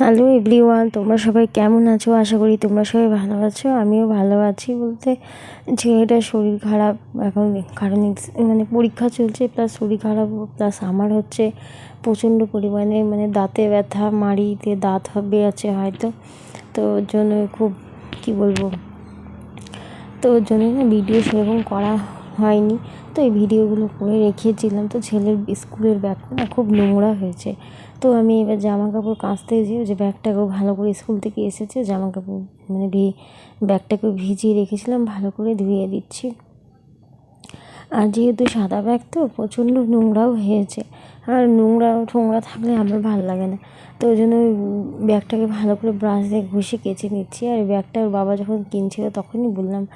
Hello everyone তোমরা সবাই কেমন আছো? আশা করি তোমরা সবাই ভালো আছো, আমিও ভালো আছি বলতে। ছেলেটার শরীর খারাপ, এখন কারণ মানে পরীক্ষা চলছে প্লাস শরীর খারাপ প্লাস আমার হচ্ছে প্রচণ্ড পরিমাণে মানে দাঁতে ব্যথা, মাড়িতে দাঁত হবে আছে হয়তো। তো ওর জন্য খুব, কী বলব? তো ওর জন্য না ভিডিও সেরকম করা হয়নি। তো এই ভিডিওগুলো করে রেখেছিলাম। তো ছেলের স্কুলের ব্যাগটা না খুব নোংরা হয়েছে। তো আমি এবার জামা কাপড় কাচতে যেয়ে যে ব্যাগটাকেও ভালো করে স্কুল থেকে এসেছে জামা কাপড় মানে ভি ব্যাগটাকে ভিজিয়ে রেখেছিলাম, ভালো করে ধুয়ে দিচ্ছি। আর যেহেতু সাদা ব্যাগ তো প্রচণ্ড নোংরাও হয়েছে। আর নোংরা টোংরা থাকলে আমার ভালো লাগে না। তো ওই জন্য ওই ব্যাগটাকে ভালো করে ব্রাশ দিয়ে ঘষে কেচে নিচ্ছি। আর ব্যাগটা ওর বাবা যখন কিনছিল তখনই বললাম,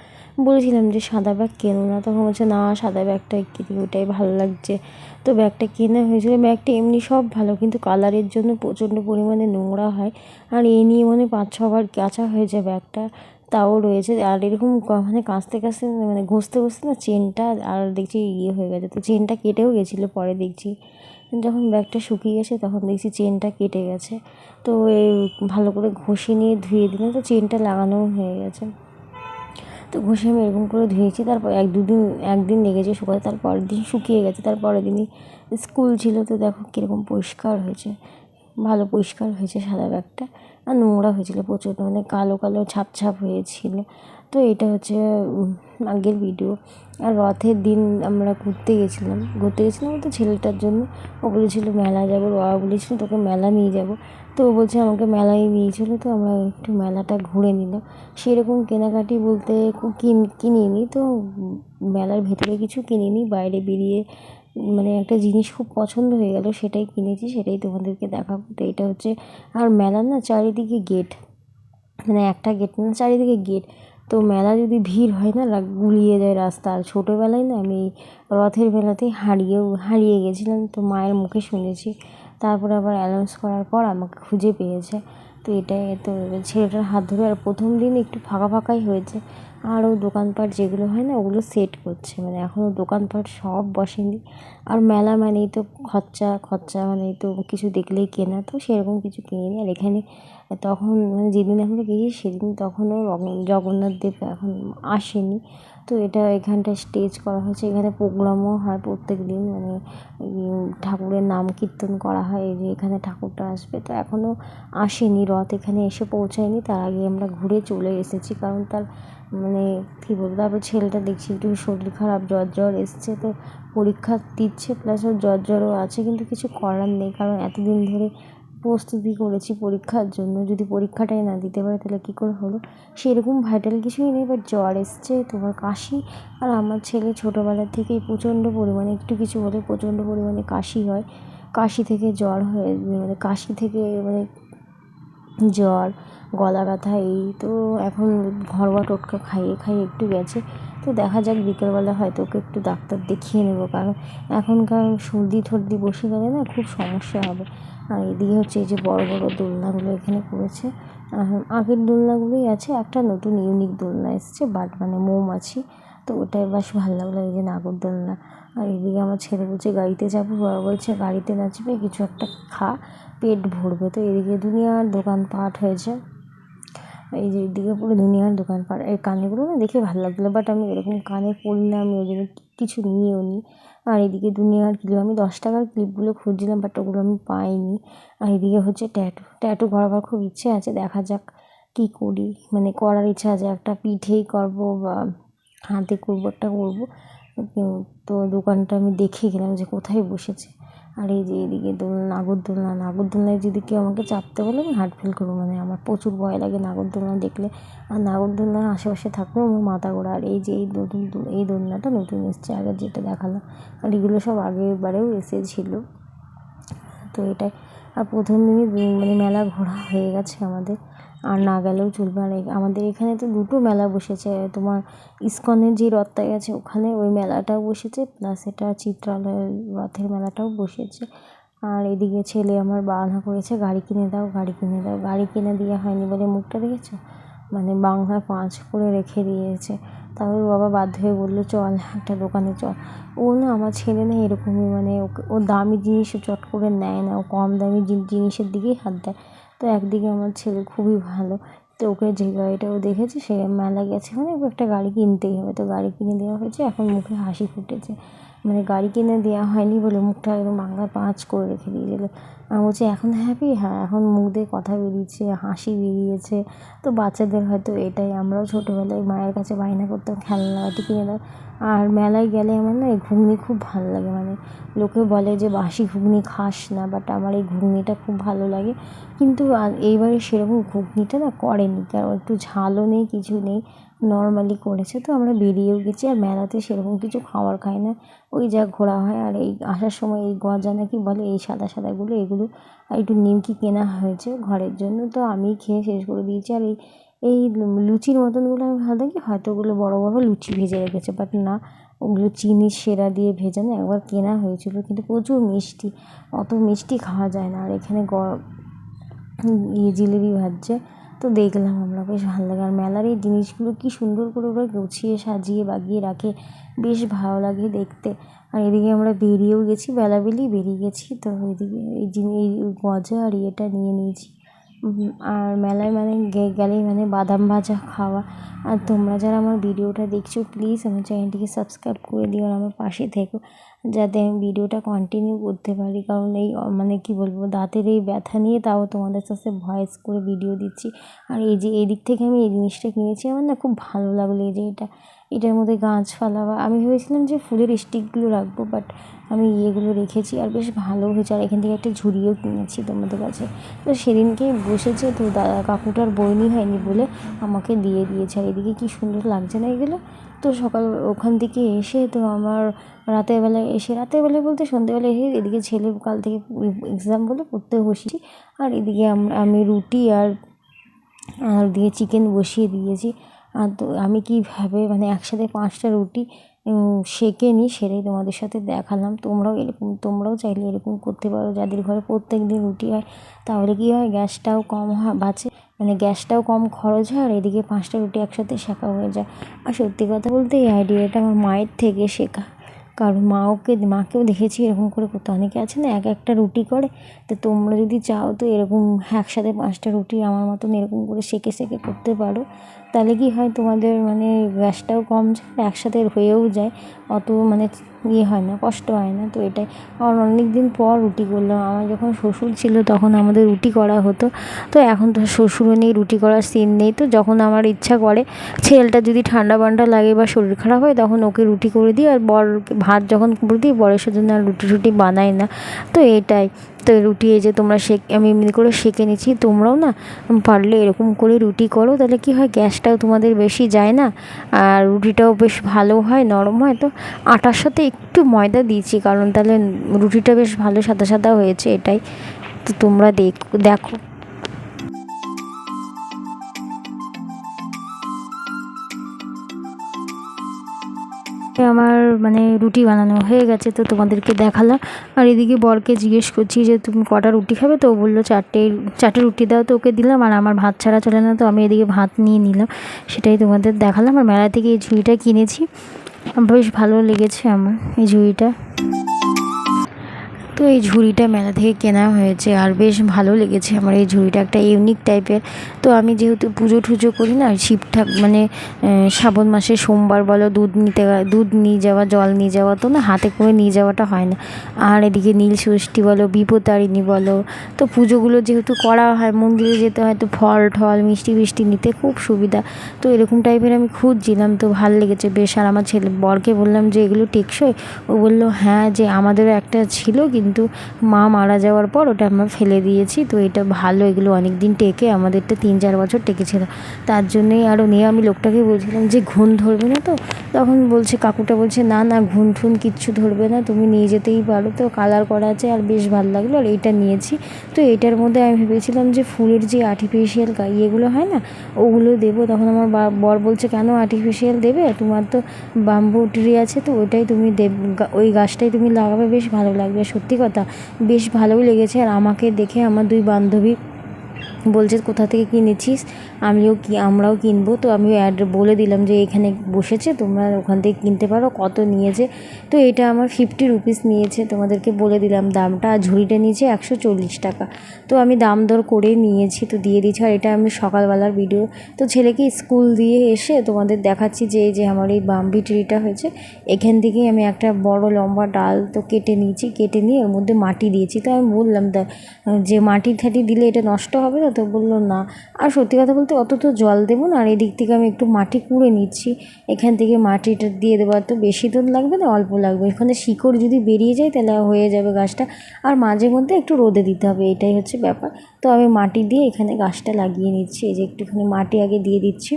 বলেছিলাম যে সাদা ব্যাগ কেনো না? তখন বলছে, না, সাদা ব্যাগটাই কিনি ওটাই ভালো লাগছে। তো ব্যাগটা কেনা হয়েছিল। ব্যাগটা এমনি সব ভালো, কিন্তু কালারের জন্য প্রচণ্ড পরিমাণে নোংরা হয়। আর এই নিয়ে মনে পাঁচ ছবার কাচা হয়েছে ব্যাগটা। তাও রয়েছে। আর এরকম মানে কাচতে কাচতে মানে ঘষতে ঘষতে না চেনটা আর দেখছি ইয়ে হয়ে গেছে। তো চেনটা কেটেও গেছিল, পরে দেখছি। যখন ব্যাগটা শুকিয়ে গেছে তখন দেখছি চেনটা কেটে গেছে। তো এই ভালো করে ঘষে নিয়ে ধুয়ে দিলাম তো চেনটা লাগানোও হয়ে গেছে। তো ঘষে আমি এরকম করে ধুয়েছি। তারপর এক দুদিন, একদিন লেগেছে শুকাতে। তার পরের দিন শুকিয়ে গেছে। তার পরের দিনই স্কুল ছিল। তো দেখো কীরকম পরিষ্কার হয়েছে। ভালো পরিষ্কার হয়েছে সাদা ব্যাগটা। আর নোংরা হয়েছিলো প্রচুর মানে কালো কালো ছাপ ছাপ হয়েছিল। তো এটা হচ্ছে আগের ভিডিও আর রথের দিন আমরা ঘুরতে গেছিলাম। ঘুরতে গেছিলাম তো ছেলেটার জন্য। ও বলেছিল মেলা যাব। বাবা বলেছিল, তোকে মেলা নিয়ে যাব। তো ও বলছে, আমাকে মেলায় নিয়েছিল তো আমরা একটু মেলাটা ঘুরে নিলাম। সেরকম কেনাকাটি বলতে কিনিনি। তো মেলার ভেতরে কিছু কিনিনি। বাইরে বেরিয়ে মানে একটা জিনিস খুব পছন্দ হয়ে গেল, সেটাই কিনেছি, সেটাই তোমাদেরকে দেখাবো। তো এটা হচ্ছে আর মেলার না চারিদিকে গেট মানে একটা গেট না, চারিদিকে গেট তো মেলা যদি ভিড় হয় না গুলিয়ে যায় রাস্তা। আর ছোটোবেলায় না আমি রথের মেলাতেই হারিয়েও, হারিয়ে গেছিলাম। তো মায়ের মুখে শুনেছি। তারপরে আবার অ্যানাউন্স করার পর আমাকে খুঁজে পেয়েছে। তো এটাই, তো ছেলেটার হাত ধরে আর প্রথম দিন একটু ফাঁকা ফাঁকাই হয়েছে। আরও দোকানপাট যেগুলো হয় না, ওগুলো সেট করছে। মানে এখনও দোকানপাট সব বসেনি। আর মেলা মানেই তো খরচা খরচা মানেই তো কিছু দেখলেই কেনা। তো সেরকম কিছু কিনিনি। আর এখানে তখন মানে যেদিন আমরা গিয়েছি, সেদিন তখনও জগন্নাথ দেব এখন আসেনি। তো এটা এখানটায় স্টেজ করা হয়েছে। এখানে প্রোগ্রামও হয় প্রত্যেক দিন। মানে ঠাকুরের নাম কীর্তন করা হয়। এই যে এখানে ঠাকুরটা আসবে। তো এখনও আসেনি, রথ এখানে এসে পৌঁছায়নি। তার আগে আমরা ঘুরে চলে এসেছি। কারণ তার মানে কী বলব, তারপর ছেলেটা দেখছি একটু শরীর খারাপ, জ্বর জ্বর এসছে। তো পরীক্ষা দিচ্ছে প্লাস ওর জ্বর জ্বরও আছে। কিন্তু কিছু করার নেই। কারণ এতদিন ধরে প্রস্তুতি করেছি পরীক্ষার জন্য। যদি পরীক্ষাটাই না দিতে পারে, তাহলে কী করে হলো? সেরকম ভাইটাল কিছুই নেই বাট জ্বর এসছে, তোমার কাশি, আর আমার ছেলে ছোটোবেলা থেকেই প্রচণ্ড পরিমাণে, একটু কিছু হলে প্রচণ্ড পরিমাণে কাশি হয়। কাশি থেকে জ্বর হয়ে মানে কাশি থেকে মানে জ্বর, গলা ব্যথা, এই তো এখন ঘরোয়া টোটকা খাইয়ে খাইয়ে একটু গেছে। তো দেখা যাক, বিকেলবেলা হয়তো ওকে একটু ডাক্তার দেখিয়ে নেব, কারণ এখনকার সর্দি ঠর্দি বসে গেলে না খুব সমস্যা হবে। আর এদিকে হচ্ছে এই যে বড় বড় দোলনাগুলো এখানে করেছে আগের দোলনাগুলোই আছে, একটা নতুন ইউনিক দোলনা এসছে, বাট মানে মৌমাছি তো ওটাই বেশ ভালো লাগল, এই যে নাগরদোলনা আর এদিকে আমার ছেলে বলছে, গাড়িতে যাব? বাবা বলছে, গাড়িতে নাচবে কিছু একটা খা, পেট ভরবে। তো এদিকে দুনিয়ার দোকানপাট হয়েছে। এই যে এদিকে পুরো দুনিয়ার দোকানপাট, এই কানেরগুলো না দেখে ভালো লাগছিল বাট আমি এরকম কানে না আমি ওই জন্য কিছু নিয়েও নিই আর এদিকে দুনিয়ার ক্লিপ আমি দশ টাকার ক্লিপগুলো খুঁজছিলাম বাট ওগুলো আমি পাইনি। আর এদিকে হচ্ছে ট্যাটু ট্যাটু করাবার খুব ইচ্ছে আছে, দেখা যাক কী করি। মানে করার ইচ্ছা আছে, একটা পিঠেই করব বা হাতে করব, একটা করব। তো দোকানটা আমি দেখে গেলাম যে কোথায় বসেছে। আর এই যে এদিকে দোলনা, নাগরদোলনা, নাগরদোলনায় যদি কেউ আমাকে চাপতে বলে, আমি হার্ট ফেল করব। মানে আমার প্রচুর ভয় লাগে নাগরদোলনা দেখলে। আর নাগরদোলনার আশেপাশে থাকলেও আমার মাথা ঘোরা। আর এই যে এই নতুন এই দোলনাটা নতুন এসছে আগে যেটা দেখালাম। আর এগুলো সব আগের বারেও এসেছিল। তো এটাই। আর প্রথম দিনই মানে মেলা ঘোরা হয়ে গেছে আমাদের। আর না গেলেও চলবে। আর আমাদের এখানে তো দুটো মেলা বসেছে। তোমার ইস্কনের যে রথটা গেছে ওখানে ওই মেলাটাও বসেছে প্লাস এটা চিত্রালয়ের রথের মেলাটাও বসেছে। আর এদিকে ছেলে আমার বায়না করেছে, গাড়ি কিনে দাও, গাড়ি কিনে দাও। গাড়ি কিনে দেওয়া হয়নি বলে মুখটা দেখেছ? মানে বাংলায় পাঁচ করে রেখে দিয়েছে। তারপর বাবা বাধ্য হয়ে বলল, চল একটা দোকানে চল। ও না, আমার ছেলে না এরকমই মানে ও দামি জিনিসও চট করে নেয় না। ও কম দামি জিনিসের দিকেই হাত দেয়। তো একদিকে আমার ছেলে খুবই ভালো। তো ওকে যে গাড়িটা ও দেখেছে, সে মেলা গেছে মানে ওকে একটা গাড়ি কিনতেই হবে। তো গাড়ি কিনে দেওয়া হয়েছে, এখন মুখে হাসি ফুটেছে। মানে গাড়ি কিনে দেওয়া হয়নি বলে মুখটা একদম বাংলা পাঁচ করে রেখে দিয়েছিলো। আমি বলছি এখন হ্যাপি হ্যাঁ এখন মুখ দিয়ে কথা বেরিয়েছে, হাসি বেরিয়েছে। তো বাচ্চাদের হয়তো এটাই, আমরাও ছোটোবেলায় মায়ের কাছে বায়না করতাম খেলনাটি কিনে দাও। আর মেলায় গেলে আমার না এই ঘুগনি খুব ভালো লাগে মানে লোকে বলে যে বাসি ঘুগনি খাস না বাট আমার এই ঘুগনিটা খুব ভালো লাগে। কিন্তু এইবারে সেরকম ঘুগনিটা না করেনি, কারণ একটু ঝালও নেই, কিছু নেই। নর্মালি করেছে। তো আমরা বেরিয়েও গেছি আর মেলাতে সেরকম কিছু খাবার খাই না। ওই যা ঘোরা হয় আর এই আসার সময় এই গজা নাকি বলে এই সাদা সাদাগুলো, এগুলো আর একটু নিমকি কেনা হয়েছে ঘরের জন্য। তো আমি খেয়ে শেষ করে দিয়েছি আর এই এই লুচির মতনগুলো আমি ভাবতাম কি হয়তো ওগুলো বড়ো বড়ো লুচি ভেজে রেখেছে বাট না, ওগুলো চিনির সেরা দিয়ে ভেজানো একবার কেনা হয়েছিল। কিন্তু প্রচুর মিষ্টি, অত মিষ্টি খাওয়া যায় না। আর এখানে গ ইয়ে জিলিপি ভাজছে। তো দেখলাম আমরা, বেশ ভালো লাগে। আর মেলার এই জিনিসগুলো কী সুন্দর করে ওরা গুছিয়ে সাজিয়ে বাগিয়ে রাখে, বেশ ভালো লাগে দেখতে। আর এদিকে আমরা বেরিয়েও গেছি বেলাবেলি বেরিয়ে গেছি, তো এদিকে এই জিনিস এই গজা আর ইয়েটা নিয়ে নিয়েছি। আর মেলায় মানে গেলেই মানে বাদাম ভাজা খাওয়া। আর তোমরা যারা আমার ভিডিওটা দেখছ প্লিজ আমার চ্যানেলটিকে সাবস্ক্রাইব করে দিও আর আমার পাশে থেকো। যাতে আমি ভিডিওটা কন্টিনিউ করতে পারি। কারণ এই মানে কি বলব, দাঁতের এই ব্যথা নিয়ে তাও তোমাদের সাথে ভয়েস করে ভিডিও দিচ্ছি। আর এই যে এদিক দিক থেকে আমি এই জিনিসটা কিনেছি, আমার না খুব ভালো লাগল এই যে এটা। এটার মধ্যে গাছপালা বা আমি ভেবেছিলাম যে ফুলের স্টিকগুলো রাখব বাট আমি ইয়েগুলো রেখেছি আর বেশ ভালো হয়েছে। আর এখান থেকে একটা ঝুড়িও কিনেছি তোমাদের কাছে। তো সেদিনকে বসেছে তো দাদা কাকুটার বইনি হয়নি বলে আমাকে দিয়ে দিয়েছে। আর এদিকে কী সুন্দর লাগছে না এগুলো? তো সকাল ওখান থেকে এসে তো আমার রাতের বেলায় এসে, রাতের বেলায় বলতে সন্ধ্যেবেলায় এসে এদিকে ছেলে কাল থেকে এক্সাম বলে পড়তে বসেছি। আর এদিকে আমি রুটি আর আর দিয়ে চিকেন বসিয়ে দিয়েছি। আর আমি কীভাবে মানে একসাথে পাঁচটা রুটি সেঁকে নিই সেটাই তোমাদের সাথে দেখালাম। তোমরাও এরকম, তোমরাও চাইলে এরকম করতে পারো। যাদের ঘরে প্রত্যেক দিন রুটি হয়, তাহলে কী হয়, গ্যাসটাও কম হয় বাঁচে। মানে গ্যাসটাও কম খরচ হয় আর এদিকে পাঁচটা রুটি একসাথে শেখা হয়ে যায়। আর সত্যি কথা বলতে এই আইডিয়াটা আমার মায়ের থেকে শেখা। কারণ মা ওকে, মাকেও দেখেছি এরকম করে করতে অনেকে আছে না, এক একটা রুটি করে, তো তোমরা যদি চাও তো এরকম একসাথে পাঁচটা রুটি আমার মতন এরকম করে সেঁকে সেঁকে করতে পারো। তাহলে কি হয় তোমাদের মানে গ্যাসটাও কম যায় একসাথে হয়েও যায়। অত মানে ইয়ে হয় না, কষ্ট হয় না। তো এটাই। আমার অনেক দিন পর রুটি করলাম। আমার যখন শ্বশুর ছিল তখন আমাদের রুটি করা হতো। তো এখন তো শ্বশুরও নেই, রুটি করার সিন নেই। তো যখন আমার ইচ্ছা করে, ছেলেটা যদি ঠান্ডা বান্ডা লাগে বা শরীর খারাপ হয়, তখন ওকে রুটি করে দিই। আর বর ভাত যখন করে দিই, বরের সাথে আর রুটি টুটি বানাই না। তো এটাই। তো রুটি এই যে তোমরা শেক, আমি এমনি করে সেঁকে নিচ্ছি, তোমরাও না পারলে এরকম করে রুটি করো, তাহলে কী হয়, গ্যাসটাও তোমাদের বেশি যায় না, আর রুটিটাও বেশ ভালো হয়, নরম হয়, তো আটার সাথে একটু ময়দা দিয়েছি, কারণ তাহলে রুটিটা বেশ ভালো সাদা সাদা হয়েছে এটাই, তো তোমরা দেখ, দেখো। আমার মানে রুটি বানানো হয়ে গেছে তো তোমাদেরকে দেখালাম। আর এদিকে বরকে জিজ্ঞেস করছি যে, তুমি কটা রুটি খাবে? তো ও বলল, চারটে চারটে রুটি দাও তো ওকে দিলাম। আর আমার ভাত ছাড়া চলে না। তো আমি এদিকে ভাত নিয়ে নিলাম, সেটাই তোমাদের দেখালাম। আর মেলা থেকে এই ঝুড়িটা কিনেছি। বেশ ভালো লেগেছে আমার এই ঝুড়িটা। তো এই ঝুড়িটা মেলা থেকে কেনা হয়েছে আর বেশ ভালো লেগেছে আমার এই ঝুড়িটা, একটা ইউনিক টাইপের তো আমি যেহেতু পুজো টুজো করি না, শিব ঠাক মানে শ্রাবণ মাসে সোমবার বলো, দুধ নিতে দুধ নিয়ে যাওয়া, জল নিয়ে যাওয়া, তো না হাতে করে নিয়ে যাওয়াটা হয় না। আর এদিকে নীল ষষ্ঠী বলো বিপতারিণী বলো, তো পুজোগুলো যেহেতু করা হয়, মন্দিরে যেতে হয়, তো ফল ঠল, মিষ্টি ফিষ্টি নিতে খুব সুবিধা। তো এরকম টাইপের আমি খুঁজছিলাম, তো ভালো লেগেছে বেশ। আর আমার ছেলে, বরকে বললাম যে, এগুলো টেকসই? ও বলল হ্যাঁ যে আমাদেরও একটা ছিল, কিন্তু কিন্তু মা মারা যাওয়ার পর ওটা আমরা ফেলে দিয়েছি। তো এটা ভালো, এগুলো অনেক দিন টেকে, আমাদেরটা তিন চার বছর টেকেছিল। তার জন্যই আরও নিয়ে আমি লোকটাকে বলছিলাম যে, ঘুণ ধরবে না তো? তখন বলছে, কাকুটা বলছে, না না, ঘুণ ঠুন কিচ্ছু ধরবে না, তুমি নিয়ে যেতেই পারো। তো কালার করা আছে আর বেশ ভালো লাগল, আর এইটা নিয়েছি। তো এটার মধ্যে আমি ভেবেছিলাম যে, ফুলের যে আর্টিফিশিয়াল ইয়েগুলো হয় না, ওগুলো দেবো। তখন আমার বর বলছে, কেন আর্টিফিশিয়াল দেবে? তোমার তো বাম্বু ট্রি আছে তো ওইটাই তুমি দেব ওই গাছটাই তুমি লাগাবে, বেশ ভালো লাগবে সত্যি। কথা বেশ ভালোই লেগেছে। আর আমাকে দেখে আমার দুই বান্ধবী বলছে, কোথা থেকে কিনেছিস আমিও কি, আমরাও কিনবো। তো আমি অ্যাড বলে দিলাম যে, এখানে বসেছে, তোমরা ওখান থেকে কিনতে পারো, কত নিয়েছে? তো এটা আমার ফিফটি রুপিস নিয়েছে, তোমাদেরকে বলে দিলাম দামটা। আর ঝুড়িটা নিয়েছে একশো চল্লিশ টাকা। তো আমি দাম দর করে নিয়েছি, তো দিয়ে দিয়েছি। আর এটা আমি সকালবেলার ভিডিও তো ছেলেকে স্কুল দিয়ে এসে তোমাদের দেখাচ্ছি যে, এই যে আমার এই বাম্বি ট্রিটা হয়েছে, এখান থেকেই আমি একটা বড় লম্বা ডাল তো কেটে নিয়েছি, কেটে নিয়ে ওর মধ্যে মাটি দিয়েছি। তো আমি বললাম যে মাটি ঠাটি দিলে এটা নষ্ট হবে না? তো বলল না। আর সত্যি কথা বলতে অত তো জল দেবো না, আর এদিক থেকে আমি একটু মাটি কুড়ে নিচ্ছি। এখান থেকে মাটিটা দিয়ে দেবো তো বেশি তো লাগবে না, অল্প লাগবে। এখানে শিকড় যদি বেরিয়ে যায় তাহলে হয়ে যাবে গাছটা। আর মাঝে মধ্যে একটু রোদে দিতে হবে, এটাই হচ্ছে ব্যাপার। তো আমি মাটি দিয়ে এখানে গাছটা লাগিয়ে নিচ্ছি, এই যে একটুখানি মাটি আগে দিয়ে দিচ্ছি।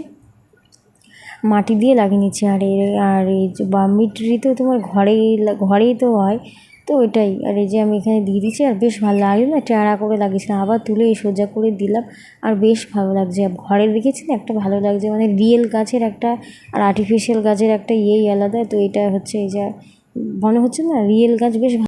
মাটি দিয়ে লাগিয়ে নিচ্ছি, আর আর এই যে বাম্বি ট্রি তো তোমার ঘরেই ঘরেই তো হয়। তো ওইটাই। আর এই যে আমি এখানে দিয়ে দিচ্ছি আর বেশ ভালো লাগল না টেরা করে লাগিয়েছিলাম। আবার তুলে এই সোজা করে দিলাম, আর বেশ ভালো লাগছে। ঘরে রেখেছি না একটা ভালো লাগছে মানে রিয়েল গাছের একটা, আর আর্টিফিশিয়াল গাছের একটা ইয়েই আলাদা। তো এটা হচ্ছে এই যে, মনে হচ্ছে না রিয়েল গাছ বেশ